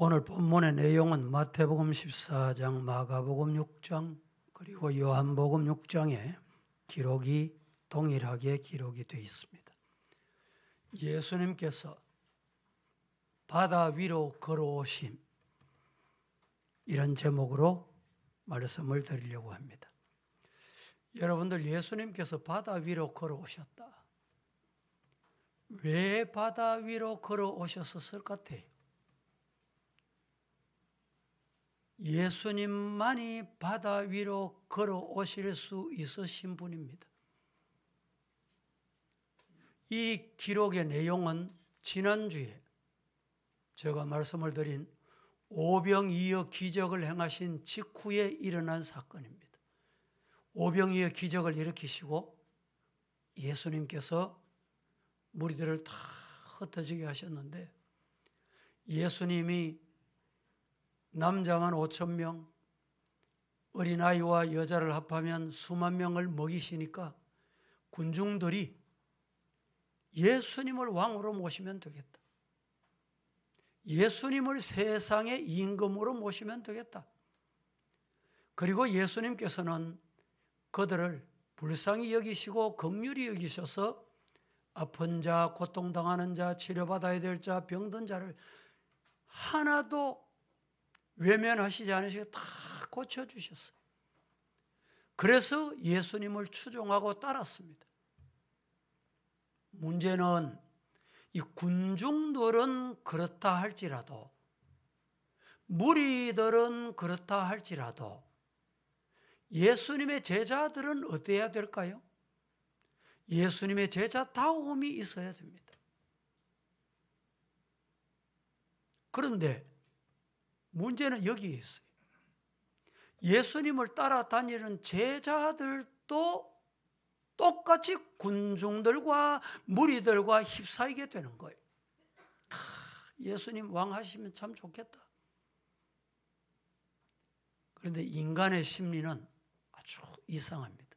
오늘 본문의 내용은 마태복음 14장, 마가복음 6장, 그리고 요한복음 6장에 기록이 동일하게 기록이 되어 있습니다. 예수님께서 바다 위로 걸어오심 이런 제목으로 말씀을 드리려고 합니다. 여러분들 예수님께서 바다 위로 걸어오셨다. 왜 바다 위로 걸어오셨을 것 같아요? 예수님만이 바다 위로 걸어오실 수 있으신 분입니다. 이 기록의 내용은 지난주에 제가 말씀을 드린 오병이어 기적을 행하신 직후에 일어난 사건입니다. 오병이어 기적을 일으키시고 예수님께서 무리들을 다 흩어지게 하셨는데 예수님이 남자만 5천 명, 어린아이와 여자를 합하면 수만 명을 먹이시니까 군중들이 예수님을 왕으로 모시면 되겠다. 예수님을 세상의 임금으로 모시면 되겠다. 그리고 예수님께서는 그들을 불쌍히 여기시고 극률이 여기셔서 아픈 자, 고통당하는 자, 치료받아야 될 자, 병든 자를 하나도 외면하시지 않으시고 다 고쳐주셨어요. 그래서 예수님을 추종하고 따랐습니다. 문제는 이 군중들은 그렇다 할지라도 무리들은 그렇다 할지라도 예수님의 제자들은 어때야 될까요? 예수님의 제자다움이 있어야 됩니다. 그런데 문제는 여기에 있어요. 예수님을 따라다니는 제자들도 똑같이 군중들과 무리들과 휩싸이게 되는 거예요. 아, 예수님 왕 하시면 참 좋겠다. 그런데 인간의 심리는 아주 이상합니다.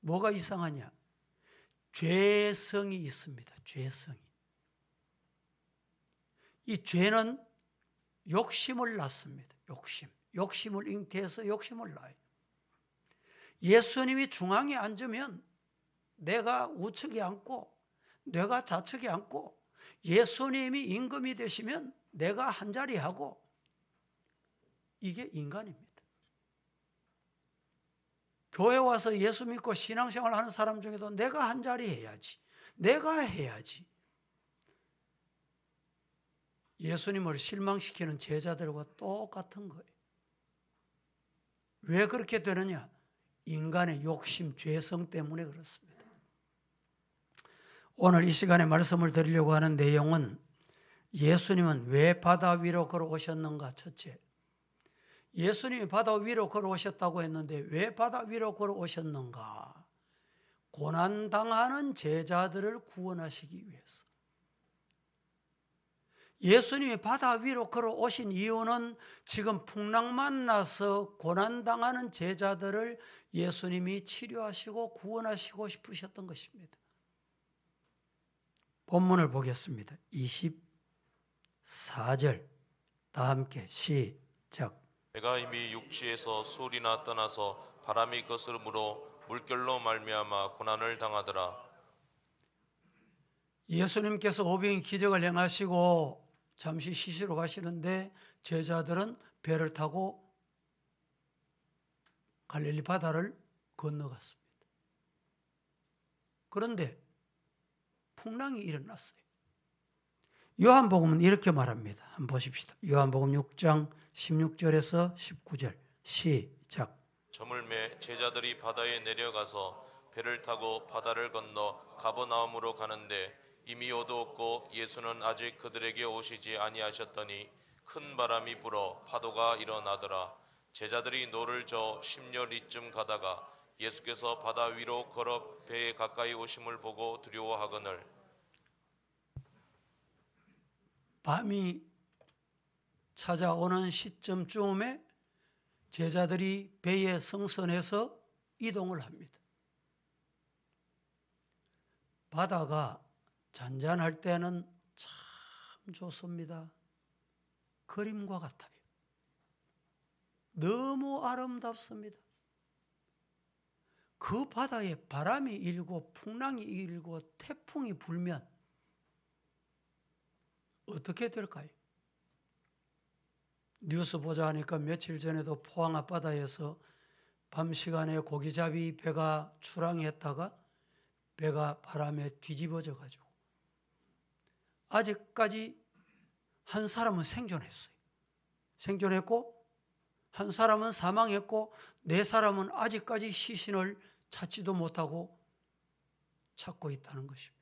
뭐가 이상하냐? 죄성이 있습니다. 죄성이. 이 죄는 욕심을 낳습니다. 욕심. 욕심을 잉태해서 욕심을 낳아요. 예수님이 중앙에 앉으면 내가 우측에 앉고 내가 좌측에 앉고 예수님이 임금이 되시면 내가 한 자리 하고 이게 인간입니다. 교회 와서 예수 믿고 신앙생활 하는 사람 중에도 내가 한 자리 해야지. 내가 해야지. 예수님을 실망시키는 제자들과 똑같은 거예요. 왜 그렇게 되느냐? 인간의 욕심, 죄성 때문에 그렇습니다. 오늘 이 시간에 말씀을 드리려고 하는 내용은 예수님은 왜 바다 위로 걸어오셨는가? 첫째. 예수님이 바다 위로 걸어오셨다고 했는데 왜 바다 위로 걸어오셨는가? 고난당하는 제자들을 구원하시기 위해서. 예수님이 바다 위로 걸어오신 이유는 지금 풍랑 만 나서 고난당하는 제자들을 예수님이 치료하시고 구원하시고 싶으셨던 것입니다. 본문을 보겠습니다. 24절 다 함께 시작 배가 이미 육지에서 소리나 떠나서 바람이 거스름으로 물결로 말미암아 고난을 당하더라 예수님께서 오병이 기적을 행하시고 잠시 쉬시러 가시는데 제자들은 배를 타고 갈릴리 바다를 건너갔습니다. 그런데 풍랑이 일어났어요. 요한복음은 이렇게 말합니다. 한번 보십시다. 요한복음 6장 16절에서 19절 시작. 저물매 제자들이 바다에 내려가서 배를 타고 바다를 건너 가버나움으로 가는데 이미 어두웠고 예수는 아직 그들에게 오시지 아니하셨더니 큰 바람이 불어 파도가 일어나더라 제자들이 노를 저 십여리쯤 가다가 예수께서 바다 위로 걸어 배에 가까이 오심을 보고 두려워하거늘 밤이 찾아오는 시점쯤에 제자들이 배에 승선해서 이동을 합니다. 바다가 잔잔할 때는 참 좋습니다. 그림과 같아요. 너무 아름답습니다. 그 바다에 바람이 일고 풍랑이 일고 태풍이 불면 어떻게 될까요? 뉴스 보자 하니까 며칠 전에도 포항 앞바다에서 밤 시간에 고기잡이 배가 출항했다가 배가 바람에 뒤집어져 가지고 아직까지 한 사람은 생존했어요. 생존했고 한 사람은 사망했고 네 사람은 아직까지 시신을 찾지도 못하고 찾고 있다는 것입니다.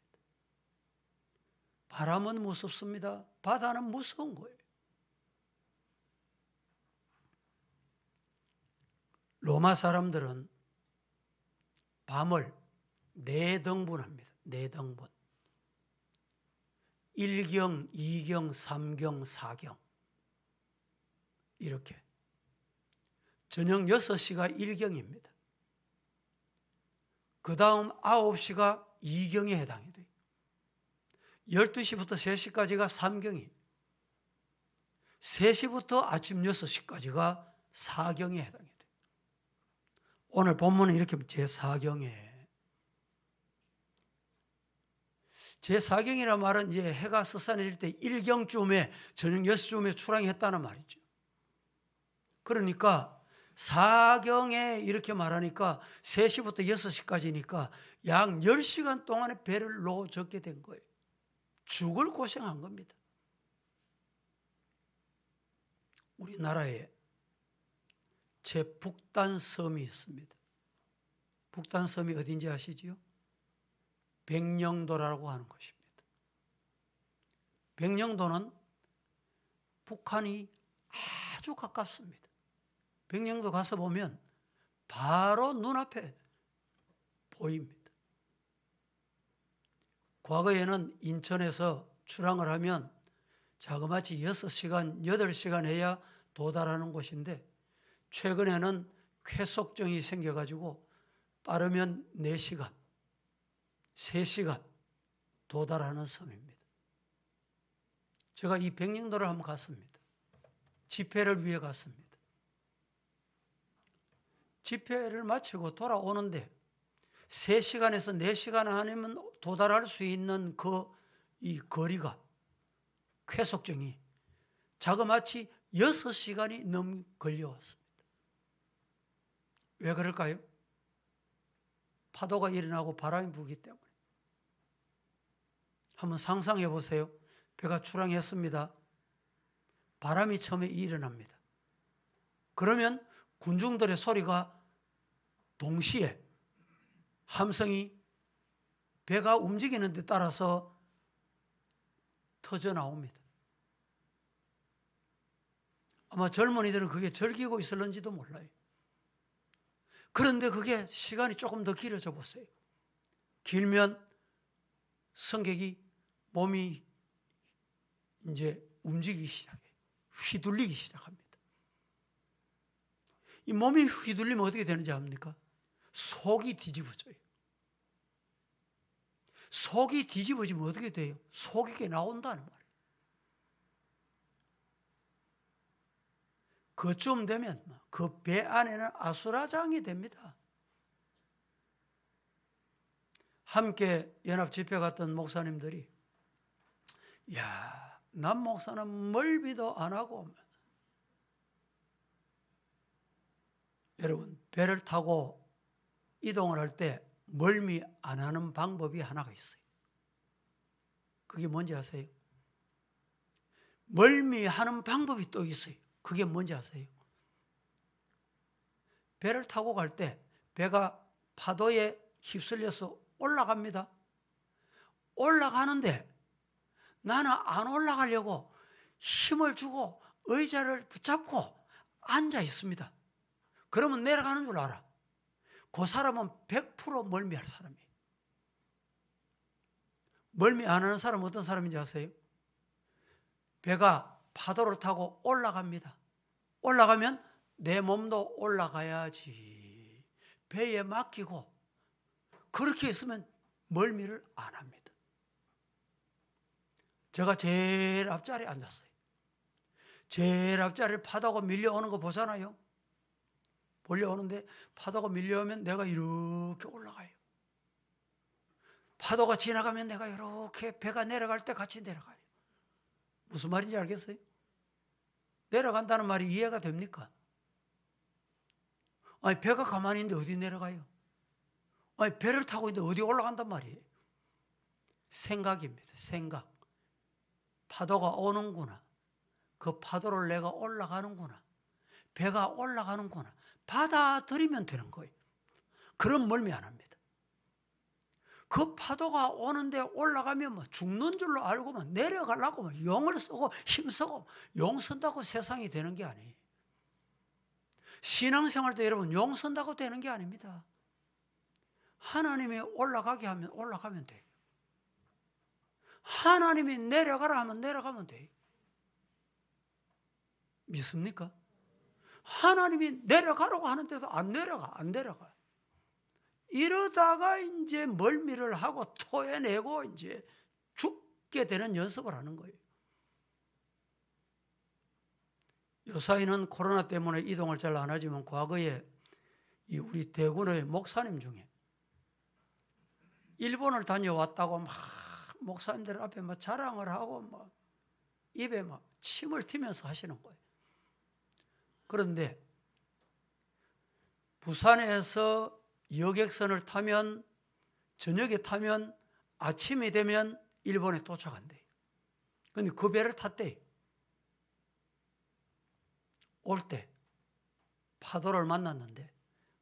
바람은 무섭습니다. 바다는 무서운 거예요. 로마 사람들은 밤을 네 등분합니다. 네 등분. 1경, 2경, 3경, 4경. 이렇게. 저녁 6시가 1경입니다. 그 다음 9시가 2경에 해당이 돼요. 12시부터 3시까지가 3경이 3시부터 아침 6시까지가 4경에 해당이 돼요. 오늘 본문은 이렇게 제4경에 제4경이라 말은 이제 해가 서산해질 때 1경쯤에 저녁 6시쯤에 출항했다는 말이죠. 그러니까 4경에 이렇게 말하니까 3시부터 6시까지니까 약 10시간 동안의 배를 놓아 적게 된 거예요. 죽을 고생한 겁니다. 우리나라에 제 북단섬이 있습니다. 북단섬이 어딘지 아시지요? 백령도라고 하는 것입니다. 백령도는 북한이 아주 가깝습니다. 백령도 가서 보면 바로 눈앞에 보입니다. 과거에는 인천에서 출항을 하면 자그마치 6시간, 8시간 해야 도달하는 곳인데 최근에는 쾌속정이 생겨가지고 빠르면 4시간, 3시간 도달하는 섬입니다. 제가 이 백령도를 한번 갔습니다. 집회를 위해 갔습니다. 집회를 마치고 돌아오는데 3시간에서 4시간 안에면 도달할 수 있는 그 이 거리가 쾌속정이 자그마치 6시간이 넘 걸려왔습니다. 왜 그럴까요? 파도가 일어나고 바람이 불기 때문에. 한번 상상해 보세요. 배가 출항했습니다. 바람이 처음에 일어납니다. 그러면 군중들의 소리가 동시에 함성이 배가 움직이는 데 따라서 터져 나옵니다. 아마 젊은이들은 그게 즐기고 있을런지도 몰라요. 그런데 그게 시간이 조금 더 길어져 보세요. 길면 성객이 몸이 이제 움직이기 시작해요. 휘둘리기 시작합니다. 이 몸이 휘둘리면 어떻게 되는지 압니까? 속이 뒤집어져요. 속이 뒤집어지면 어떻게 돼요? 속이 나온다는 말이에요. 그쯤 되면 그 배 안에는 아수라장이 됩니다. 함께 연합 집회 갔던 목사님들이 야, 남 목사는 멀비도 안 하고 여러분 배를 타고 이동을 할 때 멀미 안 하는 방법이 하나가 있어요. 그게 뭔지 아세요? 멀미하는 방법이 또 있어요. 그게 뭔지 아세요? 배를 타고 갈 때 배가 파도에 휩쓸려서 올라갑니다. 올라가는데 나는 안 올라가려고 힘을 주고 의자를 붙잡고 앉아 있습니다. 그러면 내려가는 줄 알아. 그 사람은 100% 멀미할 사람이에요. 멀미 안 하는 사람은 어떤 사람인지 아세요? 배가 파도를 타고 올라갑니다. 올라가면 내 몸도 올라가야지. 배에 맡기고 그렇게 있으면 멀미를 안 합니다. 제가 제일 앞자리에 앉았어요. 제일 앞자리를 파다가 밀려오는 거 보잖아요. 몰려오는데 파도가 밀려오면 내가 이렇게 올라가요. 파도가 지나가면 내가 이렇게 배가 내려갈 때 같이 내려가요. 무슨 말인지 알겠어요? 내려간다는 말이 이해가 됩니까? 아니 배가 가만히 있는데 어디 내려가요? 아니 배를 타고 있는데 어디 올라간단 말이에요? 생각입니다. 생각. 파도가 오는구나. 그 파도를 내가 올라가는구나. 배가 올라가는구나. 받아들이면 되는 거예요. 그런 멀미 안 합니다. 그 파도가 오는데 올라가면 뭐 죽는 줄로 알고만 내려가려고 뭐 용을 쓰고 힘쓰고 용 쓴다고 세상이 되는 게 아니에요. 신앙생활도 여러분 용 쓴다고 되는 게 아닙니다. 하나님이 올라가게 하면 올라가면 돼요. 하나님이 내려가라 하면 내려가면 돼요. 믿습니까? 하나님이 내려가라고 하는데도 안 내려가, 안 내려가. 이러다가 이제 멀미를 하고 토해내고 이제 죽게 되는 연습을 하는 거예요. 요사이는 코로나 때문에 이동을 잘 안 하지만 과거에 이 우리 대구의 목사님 중에 일본을 다녀왔다고 막 목사님들 앞에 막 자랑을 하고 막 입에 막 침을 튀면서 하시는 거예요. 그런데 부산에서 여객선을 타면 저녁에 타면 아침이 되면 일본에 도착한대. 근데 그 배를 탔대. 올 때 파도를 만났는데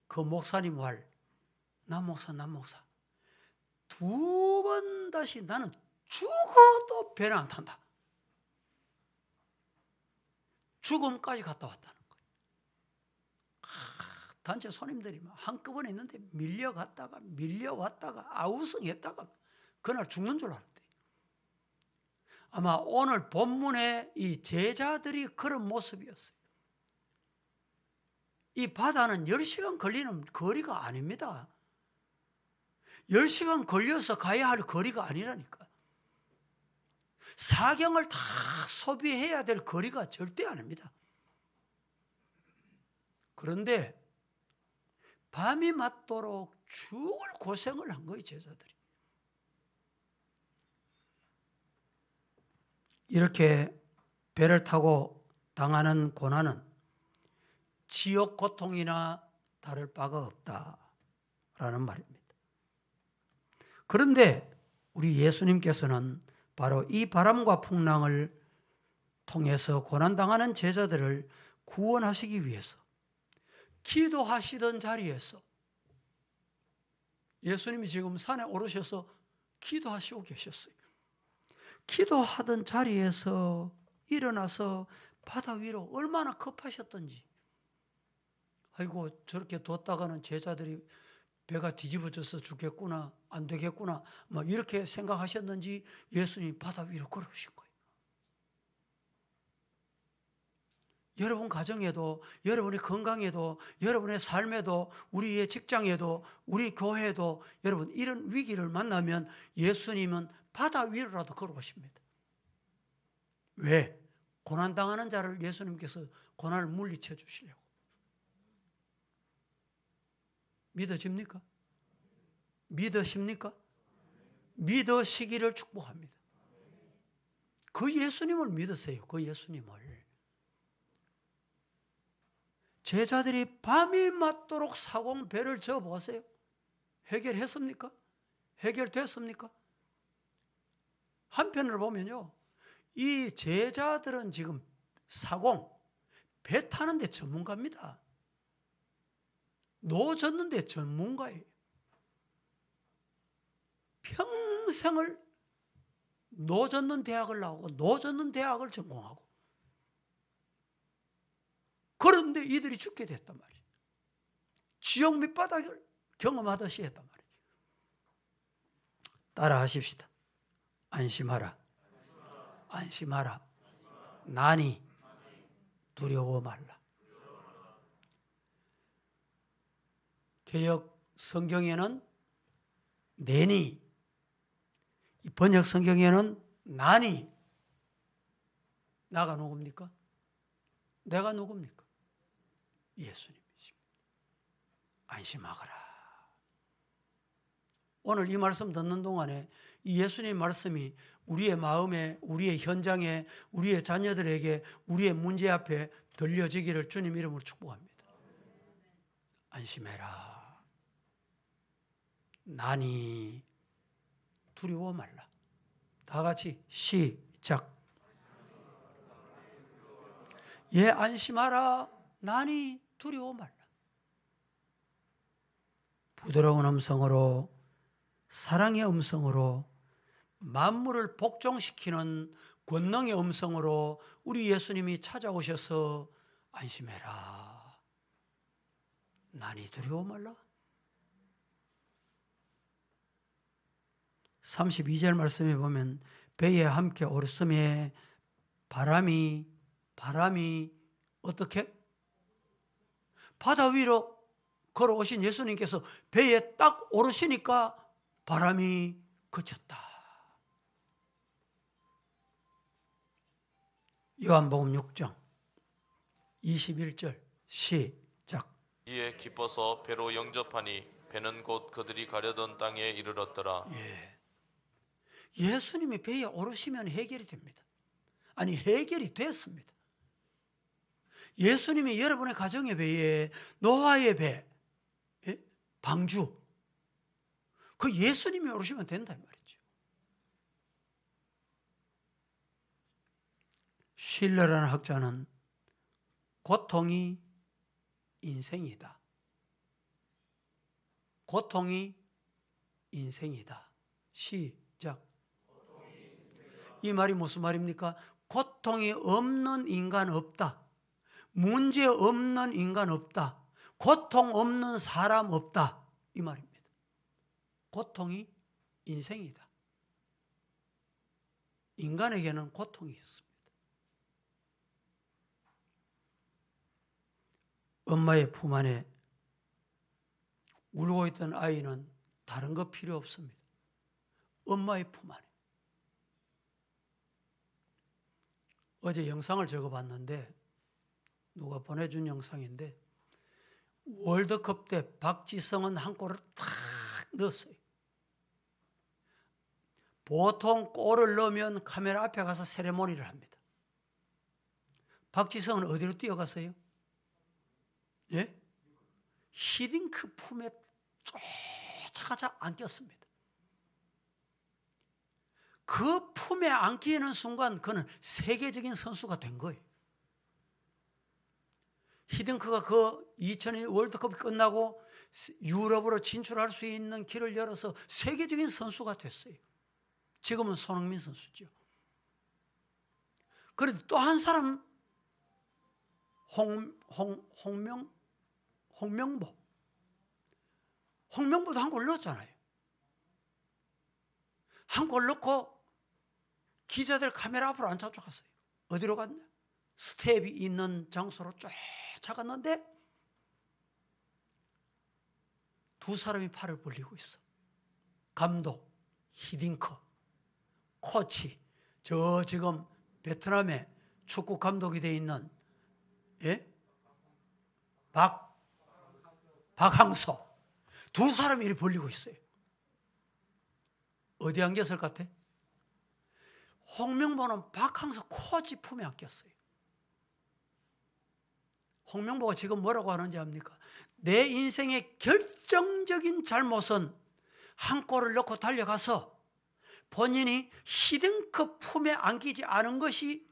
그 목사님 말, 남 목사, 남 목사. 두 번 다시 나는 죽어도 배는 안 탄다. 죽음까지 갔다 왔다는 거예요. 아, 단체 손님들이 막 한꺼번에 있는데 밀려갔다가 밀려왔다가 아우성했다가 그날 죽는 줄 알았대. 아마 오늘 본문의 이 제자들이 그런 모습이었어요. 이 바다는 10시간 걸리는 거리가 아닙니다. 10시간 걸려서 가야 할 거리가 아니라니까. 사경을 다 소비해야 될 거리가 절대 아닙니다. 그런데 밤이 맞도록 죽을 고생을 한 거예요, 제자들이. 이렇게 배를 타고 당하는 고난은 지옥 고통이나 다를 바가 없다라는 말입니다. 그런데 우리 예수님께서는 바로 이 바람과 풍랑을 통해서 고난당하는 제자들을 구원하시기 위해서 기도하시던 자리에서 예수님이 지금 산에 오르셔서 기도하시고 계셨어요. 기도하던 자리에서 일어나서 바다 위로 얼마나 급하셨던지. 아이고 저렇게 뒀다가는 제자들이 배가 뒤집어져서 죽겠구나 안 되겠구나 막 이렇게 생각하셨는지 예수님이 바다 위로 걸어오신 거예요. 여러분 가정에도 여러분의 건강에도 여러분의 삶에도 우리의 직장에도 우리 교회에도 여러분 이런 위기를 만나면 예수님은 바다 위로라도 걸어오십니다. 왜? 고난당하는 자를 예수님께서 고난을 물리쳐 주시려고. 믿어집니까? 믿으십니까? 믿으시기를 축복합니다. 그 예수님을 믿으세요. 그 예수님을. 제자들이 밤이 맞도록 사공 배를 저 보세요. 해결했습니까? 해결됐습니까? 한편으로 보면요. 이 제자들은 지금 사공, 배 타는데 전문가입니다. 노졌는데 전문가예요. 평생을 노젓는 대학을 나오고 노젓는 대학을 전공하고 그런데 이들이 죽게 됐단 말이에요. 지옥 밑바닥을 경험하듯이 했단 말이에요. 따라 하십시다. 안심하라. 안심하라. 나니 두려워 말라. 개혁 성경에는 내니 번역 성경에는 난이 나가 누굽니까? 내가 누굽니까? 예수님이십니다. 안심하거라. 오늘 이 말씀 듣는 동안에 이 예수님 말씀이 우리의 마음에, 우리의 현장에, 우리의 자녀들에게, 우리의 문제 앞에 들려지기를 주님 이름으로 축복합니다. 안심해라. 나니 두려워 말라. 다 같이 시작. 예, 안심하라. 나니 두려워 말라. 부드러운 음성으로 사랑의 음성으로 만물을 복종시키는 권능의 음성으로 우리 예수님이 찾아오셔서 안심해라. 나니 두려워 말라. 32절 말씀에 보면 배에 함께 오르섬에 바람이 바람이 어떻게 바다 위로 걸어오신 예수님께서 배에 딱 오르시니까 바람이 그쳤다. 요한복음 6장 21절 시작. 이에 기뻐서 배로 영접하니 배는 곧 그들이 가려던 땅에 이르렀더라. 예. 예수님이 배에 오르시면 해결이 됩니다. 아니 해결이 됐습니다. 예수님이 여러분의 가정의 배에 노아의 배, 예? 방주 그 예수님이 오르시면 된다 이 말이죠. 실러라는 학자는 고통이 인생이다. 고통이 인생이다. 시작. 이 말이 무슨 말입니까? 고통이 없는 인간 없다. 문제 없는 인간 없다. 고통 없는 사람 없다. 이 말입니다. 고통이 인생이다. 인간에게는 고통이 있습니다. 엄마의 품 안에 울고 있던 아이는 다른 거 필요 없습니다. 엄마의 품 안에. 어제 영상을 적어봤는데 누가 보내준 영상인데 월드컵 때 박지성은 한 골을 탁 넣었어요. 보통 골을 넣으면 카메라 앞에 가서 세레모니를 합니다. 박지성은 어디로 뛰어갔어요? 예? 히딩크 품에 쫓아가자 안겼습니다. 그 품에 안기는 순간 그는 세계적인 선수가 된 거예요. 히딩크가 그 2002 월드컵이 끝나고 유럽으로 진출할 수 있는 길을 열어서 세계적인 선수가 됐어요. 지금은 손흥민 선수죠. 그런데 또한 사람 홍, 홍, 홍명 홍명보 홍명보도 한 골 넣었잖아요. 한 골 넣고 기자들 카메라 앞으로 안 쫓아갔어요. 어디로 갔냐? 스텝이 있는 장소로 쫓아갔는데 두 사람이 팔을 벌리고 있어. 감독, 히딩커, 코치, 저 지금 베트남에 축구 감독이 돼 있는 예? 박 박항서 두 사람이 이렇게 벌리고 있어요. 어디 안겼을 것 같아? 홍명보는 박항서 코치 품에 안겼어요. 홍명보가 지금 뭐라고 하는지 압니까? 내 인생의 결정적인 잘못은 한 골을 넣고 달려가서 본인이 히든컵 품에 안기지 않은 것이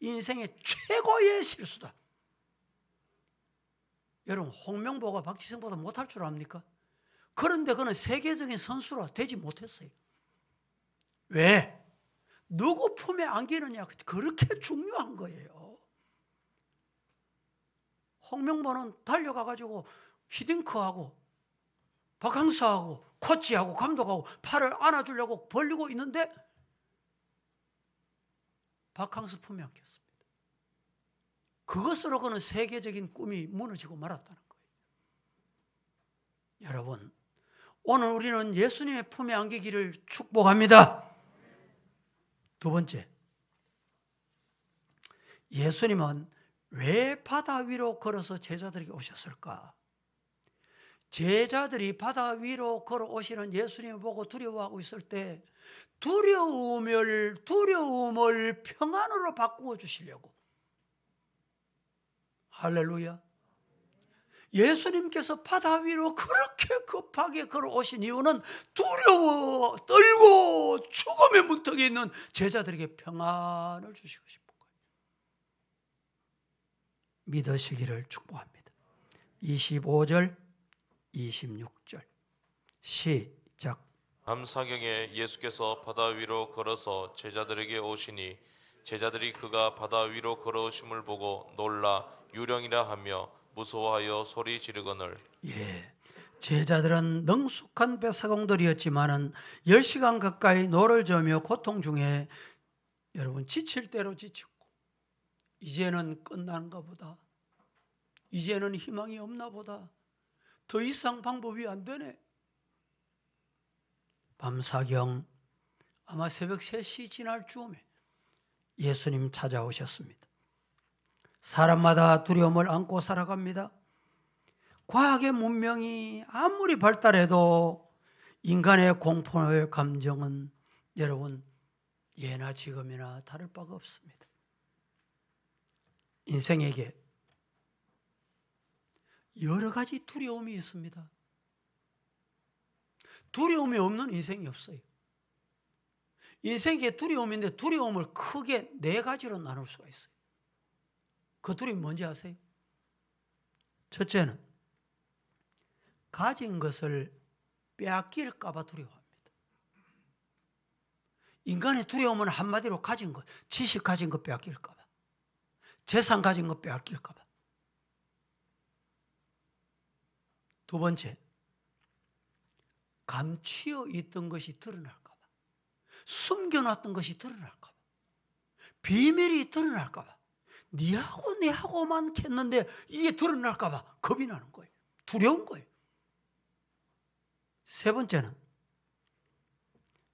인생의 최고의 실수다. 여러분 홍명보가 박지성보다 못할 줄 압니까? 그런데 그는 세계적인 선수로 되지 못했어요. 왜? 누구 품에 안기느냐 그렇게 중요한 거예요. 홍명보는 달려가 가지고 히딩크하고 박항서하고 코치하고 감독하고 팔을 안아주려고 벌리고 있는데 박항서 품에 안겼습니다. 그것으로 그는 세계적인 꿈이 무너지고 말았다는 거예요. 여러분, 오늘 우리는 예수님의 품에 안기기를 축복합니다. 두 번째, 예수님은 왜 바다 위로 걸어서 제자들에게 오셨을까? 제자들이 바다 위로 걸어오시는 예수님을 보고 두려워하고 있을 때 두려움을 두려움을 평안으로 바꾸어 주시려고 할렐루야. 예수님께서 바다 위로 그렇게 급하게 걸어오신 이유는 두려워 떨고 죽음의 문턱에 있는 제자들에게 평안을 주시고 싶은 거예요. 믿으시기를 축복합니다. 25절 26절 시작 밤사경에 예수께서 바다 위로 걸어서 제자들에게 오시니 제자들이 그가 바다 위로 걸어오심을 보고 놀라 유령이라 하며 무서워하여 소리 지르거늘 예. 제자들은 능숙한 배사공들이었지만은 10시간 가까이 노를 저며 고통 중에 여러분 지칠 대로 지쳤고 이제는 끝난가 보다. 이제는 희망이 없나 보다. 더 이상 방법이 안 되네. 밤사경 아마 새벽 3시 지날 즈음에 예수님 찾아오셨습니다. 사람마다 두려움을 안고 살아갑니다. 과학의 문명이 아무리 발달해도 인간의 공포의 감정은 여러분 예나 지금이나 다를 바가 없습니다. 인생에게 여러 가지 두려움이 있습니다. 두려움이 없는 인생이 없어요. 인생에 두려움인데 두려움을 크게 네 가지로 나눌 수가 있어요. 그 두려움이 뭔지 아세요? 첫째는 가진 것을 빼앗길까봐 두려워합니다. 인간의 두려움은 한마디로 가진 것, 지식 가진 것 빼앗길까봐, 재산 가진 것 빼앗길까봐. 두 번째, 감추어 있던 것이 드러날까봐, 숨겨놨던 것이 드러날까봐, 비밀이 드러날까봐, 니하고 내하고만 했는데 이게 드러날까 봐 겁이 나는 거예요. 두려운 거예요. 세 번째는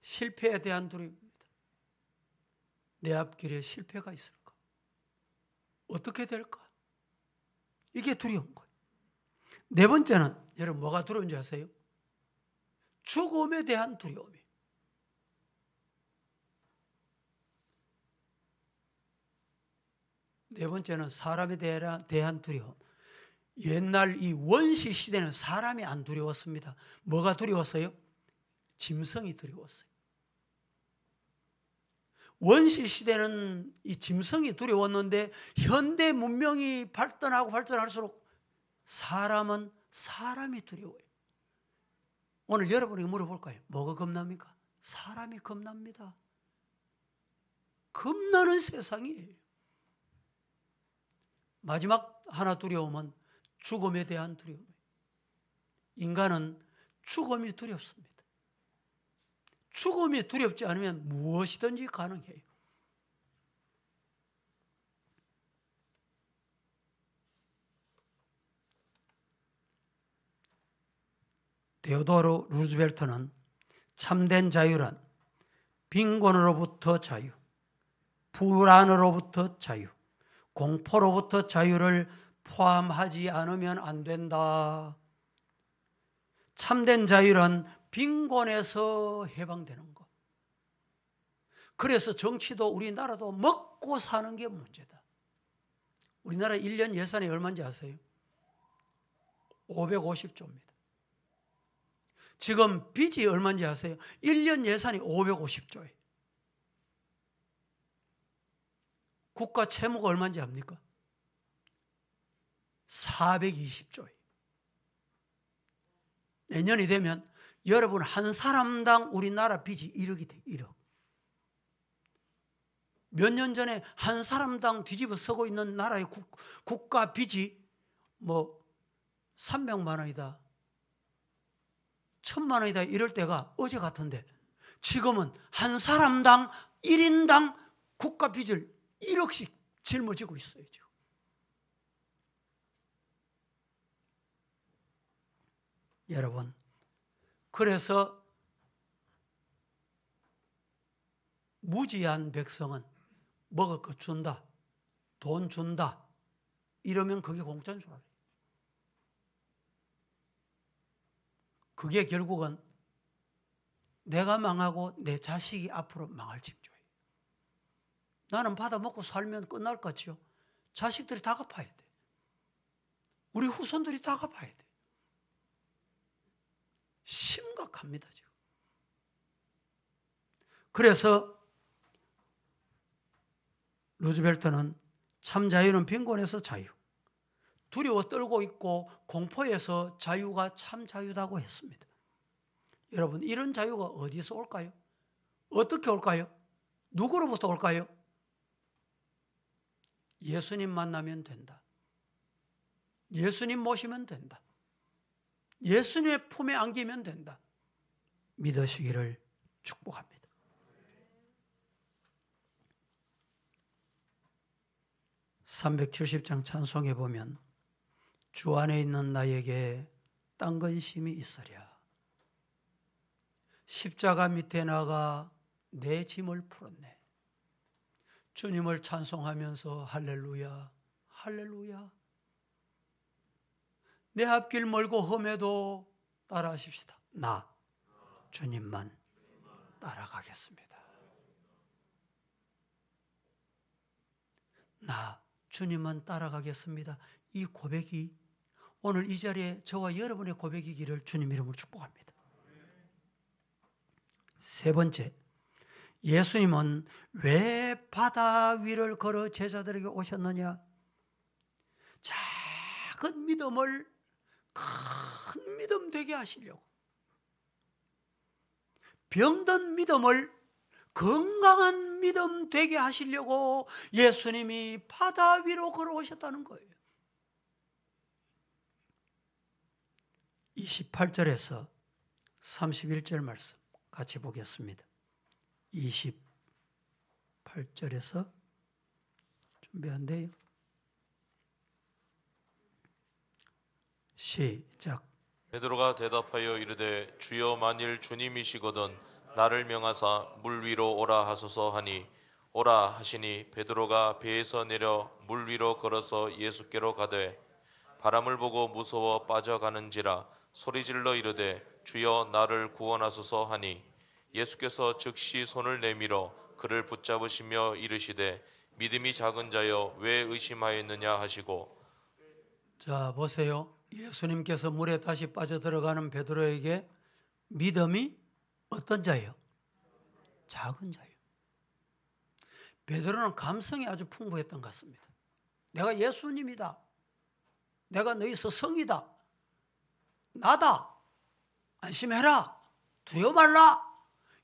실패에 대한 두려움입니다. 내 앞길에 실패가 있을까? 어떻게 될까? 이게 두려운 거예요. 네 번째는 여러분 뭐가 두려운지 아세요? 죽음에 대한 두려움이. 네 번째는 사람에 대한 두려움. 옛날 이 원시 시대는 사람이 안 두려웠습니다. 뭐가 두려웠어요? 짐승이 두려웠어요. 원시 시대는 이 짐승이 두려웠는데 현대 문명이 발전하고 발전할수록 사람은 사람이 두려워요. 오늘 여러분에게 물어볼까요? 뭐가 겁납니까? 사람이 겁납니다. 겁나는 세상이에요. 마지막 하나 두려움은 죽음에 대한 두려움. 인간은 죽음이 두렵습니다. 죽음이 두렵지 않으면 무엇이든지 가능해요. 데오도르 루즈벨트는 참된 자유란 빈곤으로부터 자유, 불안으로부터 자유, 공포로부터 자유를 포함하지 않으면 안 된다. 참된 자유란 빈곤에서 해방되는 것. 그래서 정치도 우리나라도 먹고 사는 게 문제다. 우리나라 1년 예산이 얼마인지 아세요? 550조입니다. 지금 빚이 얼마인지 아세요? 1년 예산이 550조예요. 국가 채무가 얼마인지 압니까? 420조예요. 내년이 되면 여러분 한 사람당 우리나라 빚이 1억이 돼. 1억. 몇 년 전에 한 사람당 뒤집어 쓰고 있는 나라의 국, 국가 빚이 뭐 300만 원이다. 1000만 원이다. 이럴 때가 어제 같은데 지금은 한 사람당 1인당 국가 빚을 1억씩 짊어지고 있어요. 지금. 여러분, 그래서 무지한 백성은 먹을 것 준다, 돈 준다, 이러면 그게 공짜인 줄 알아요. 그게 결국은 내가 망하고 내 자식이 앞으로 망할 징조예요. 나는 받아먹고 살면 끝날 것 같지요. 자식들이 다 갚아야 돼. 우리 후손들이 다 갚아야 돼. 심각합니다, 지금. 그래서 루즈벨트는 참 자유는 빈곤에서 자유, 두려워 떨고 있고 공포에서 자유가 참 자유다고 했습니다. 여러분, 이런 자유가 어디서 올까요? 어떻게 올까요? 누구로부터 올까요? 예수님 만나면 된다. 예수님 모시면 된다. 예수님의 품에 안기면 된다. 믿으시기를 축복합니다. (370장) 찬송에 보면 주 안에 있는 나에게 딴 근심이 있으랴 십자가 밑에 나가 내 짐을 풀었네 주님을 찬송하면서 할렐루야 할렐루야 내 앞길 멀고 험해도 따라하십시다. 나 주님만 따라가겠습니다. 나 주님만 따라가겠습니다. 이 고백이 오늘 이 자리에 저와 여러분의 고백이기를 주님 이름으로 축복합니다. 세 번째, 예수님은 왜 바다 위를 걸어 제자들에게 오셨느냐? 작은 믿음을 큰 믿음 되게 하시려고. 병든 믿음을 건강한 믿음 되게 하시려고 예수님이 바다 위로 걸어오셨다는 거예요. 28절에서 31절 말씀 같이 보겠습니다. 28절에서 준비 안 돼요? 시작. 베드로가 대답하여 이르되 주여 만일 주님이시거든 나를 명하사 물 위로 오라 하소서 하니 오라 하시니 베드로가 배에서 내려 물 위로 걸어서 예수께로 가되 바람을 보고 무서워 빠져가는지라 소리질러 이르되 주여 나를 구원하소서 하니 예수께서 즉시 손을 내밀어 그를 붙잡으시며 이르시되 믿음이 작은 자여 왜 의심하였느냐 하시고 자, 보세요. 예수님께서 물에 다시 빠져 들어가는 베드로에게 믿음이 어떤 자예요? 작은 자예요. 베드로는 감성이 아주 풍부했던 것 같습니다. 내가 예수님이다. 내가 너희 스승이다. 나다. 안심해라. 두려워 말라.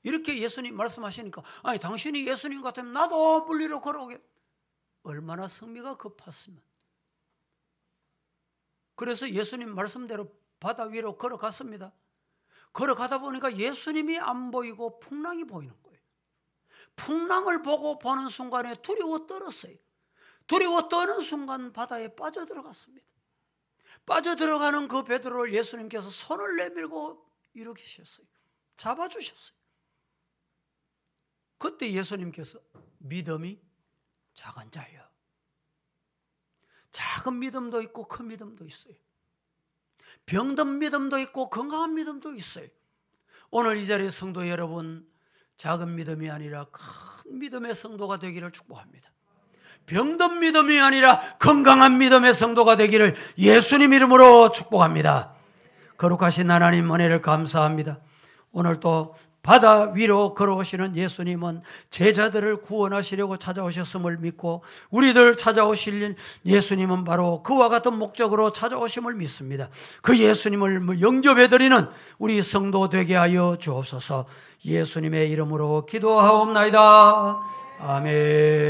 이렇게 예수님 말씀하시니까 아니 당신이 예수님 같으면 나도 물리로 걸어오게. 얼마나 성미가 급했으면. 그래서 예수님 말씀대로 바다 위로 걸어갔습니다. 걸어가다 보니까 예수님이 안 보이고 풍랑이 보이는 거예요. 풍랑을 보고 보는 순간에 두려워 떨었어요. 두려워 떠는 순간 바다에 빠져들어갔습니다. 빠져들어가는 그 베드로를 예수님께서 손을 내밀고 일으키셨어요. 잡아주셨어요. 그때 예수님께서 믿음이 작은 자여. 작은 믿음도 있고 큰 믿음도 있어요. 병든 믿음도 있고 건강한 믿음도 있어요. 오늘 이 자리에 성도 여러분, 작은 믿음이 아니라 큰 믿음의 성도가 되기를 축복합니다. 병든 믿음이 아니라 건강한 믿음의 성도가 되기를 예수님 이름으로 축복합니다. 거룩하신 하나님 은혜를 감사합니다. 오늘 또 바다 위로 걸어오시는 예수님은 제자들을 구원하시려고 찾아오셨음을 믿고 우리들 찾아오실 예수님은 바로 그와 같은 목적으로 찾아오심을 믿습니다. 그 예수님을 영접해드리는 우리 성도 되게 하여 주옵소서 예수님의 이름으로 기도하옵나이다. 아멘.